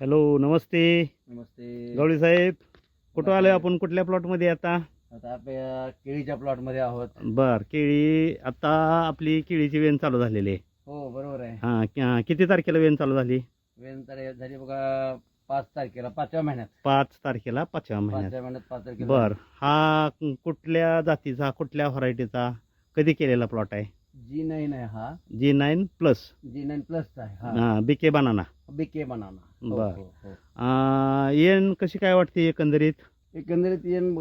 Hello नमस्ते. नमस्ते. गवळी साहेब कुठं आलोय आपण? कुठल्या प्लॉटमध्ये आता? आता आपल्या केळीच्या प्लॉटमध्ये आहोत. बर केळी आता आपली केळीची वेन चालू झालेली आहे. हो बरोबर आहे. हा कि- किती तारखेला वेन चालू झाली? वेन तर झाली बघा पाच तारखेला पाचव्या महिन्यात. पाच तारखेला पाचव्या महिन्यात पाचव्या महिन्यात. पाच तारखेला. बर हा कुठल्या जातीचा कुठल्या व्हरायटीचा कधी केलेला प्लॉट आहे? जी नाईन आहे हा. G nine plus G nine प्लसचा आहे हा. बीके बनाना बीके बनाना हो, बर. हो, हो. अं, येन कशी काय वाटते एकंदरीत? एकंदरीत येन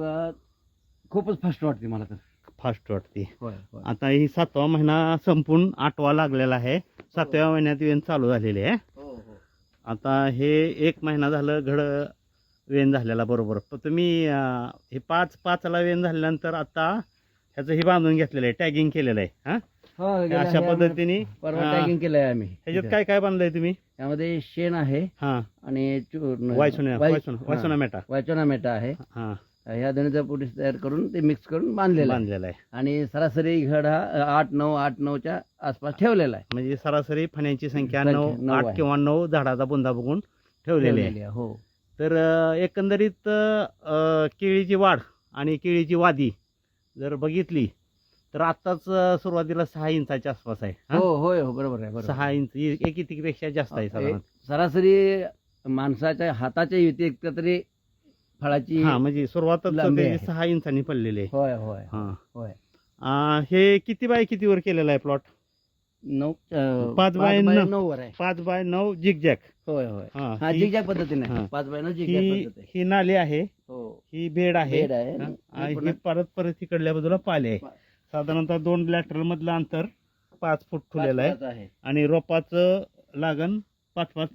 खूपच फास्ट वाटते मला तर. फास्ट वाटते. होय होय. आता ही सातवा महिना संपून आठवा लागलेला आहे. सातव्या महिन्यात वेन चालू झालेली आहे. हो हो. आता हे एक महिना झालं घड वेन झालेला बरोबर. पण तुम्ही अं, हे पाच पाचला वेन झाल्यानंतर आता ह्याचं हे बांधून घेतलेलं आहे टॅगिंग केलेलं आहे हा हो, हे? अशा ह्या पद्धतीने? परवा टॅगिंग केलंय आम्ही ह्याच्यात काय काय बांधलंय तुम्ही? त्यामध्ये शेण आहे हा. आणि चूर्ण- वायसोना वाय- वायसोना वायसोना हा, मेटा. वायचोना मेटा आहे. हा. ह्या दोन्हीचा पुढे तयार करून ते मिक्स करून बांधलेलं आहे. बांधलेला आहे. आणि सरासरी घड हा अ, आठ नऊ आठ नऊच्या आसपास ठेवलेला आहे. म्हणजे सरासरी फण्यांची संख्या संख्या नऊ नऊ आठ आहे. किंवा नऊ झाडाचा बुंदा बघून ठेवलेली आहे. ठेवलेली आहे, हो. तर अ, एकंदरीत अ, केळीची वाढ आणि केळीची वादी जर बघितली तर आत्ताच अ, सुरुवातीला सहा इंचाच्या आसपास आहे हा? हो होय हो बरोबर आहे बरोबर सहा इंच इ- एक इतिपेक्षा जास्त आहे साधारण. सरासरी माणसाच्या हाताच्या व्यतिरिक्त तरी फळाची हा म्हणजे सुरुवातच लांबी त्याची आहे. सहा इंचांनी पडलेली आहे. होय होय हा. होय. हे किती बाय कितीवर केलेलं आहे प्लॉट? नऊ अ, पाच बाय नऊ. नऊ. वर आहे. पाच बाय नऊ जिगजॅक होय होय. हा हा ही- जिगजॅग पद्धतीने हा. आहे. पाच बाय नऊ जिगजॅग ही पद्धत आहे. ही नाली आहे. हो. ही बेड आहे. बेड आहे. हा, आणि हे परत परत तिकडल्या बाजूला पाले आहे. साधारणतः दोन लॅटरल मधलं अंतर पाच फूट ठेवलेलं आहे. आणि रोपाचं लागण पाच पाच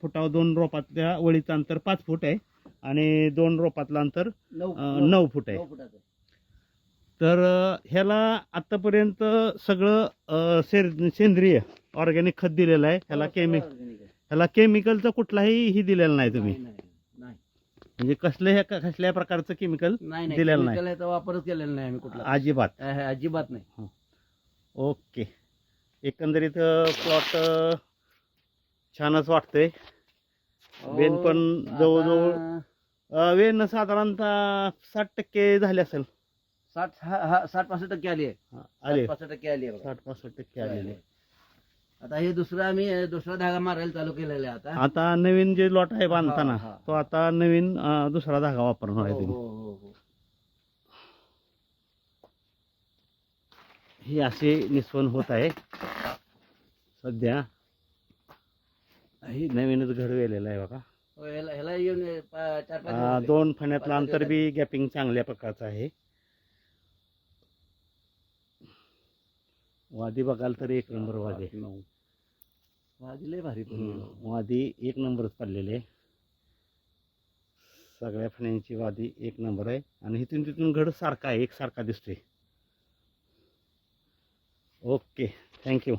फुटावर दोन रोपातल्या वळीचं अंतर पाच फूट आहे. आणि दोन रोपातलं अंतर नऊ फूट. आहे. तर ह्याला आतापर्यंत सगळं सेंद्रिय ऑर्गॅनिक खत दिलेलं आहे. ह्याला हो, केमि सगळं organic आहे. ह्याला केमिकलचं कुठलाही ही दिलेलं नाही तुम्ही. म्हणजे कसल्या कसल्या प्रकारचं केमिकल नाही नाही दिलेलं नाही. chemical याचा वापरच केलेला नाही आम्ही कुठला. अजिबात. अ, हे अजिबात नाही. ओके. एकंदरीत प्लॉट छानच वाटतंय. वेन पण जवळजवळ आता अं, वेन साधारणतः साठ टक्के झाले असेल. साठ हा- हा- साठ पासष्ट टक्के आली आहे. आले साठ पासष्ट टक्के आली आहे बघा. साठ पासष्ट टक्के आलेले आता हे दुसरं आम्ही दुसरा धागा मारायला चालू केलेला आहे आता आता नवीन जे लॉट आहे बांधताना हा, हा. तो आता नवीन अं, दुसरा धागा वापरणार आहे हो, तुम्ही हो, हो, हो. ही असे निस्वन होत आहे सध्या ही नवीनच घर वेलेलं आहे बघा हो, ह्याला ह्याला येऊन अ, पा- चार पाच अं, दिवस झाले. दोन फण्यातलं अंतर बी गॅपिंग चांगल्या प्रकारचं आहे वादी बघाल तर एक नंबर वादी. नऊ. भाजी लय भारी वादी एक नंबरच पडलेले आहे सगळ्या फण्यांची वादी एक नंबर आहे आणि इथून तिथून घड सारखा आहे एकसारखा दिसतोय ओके थँक्यू.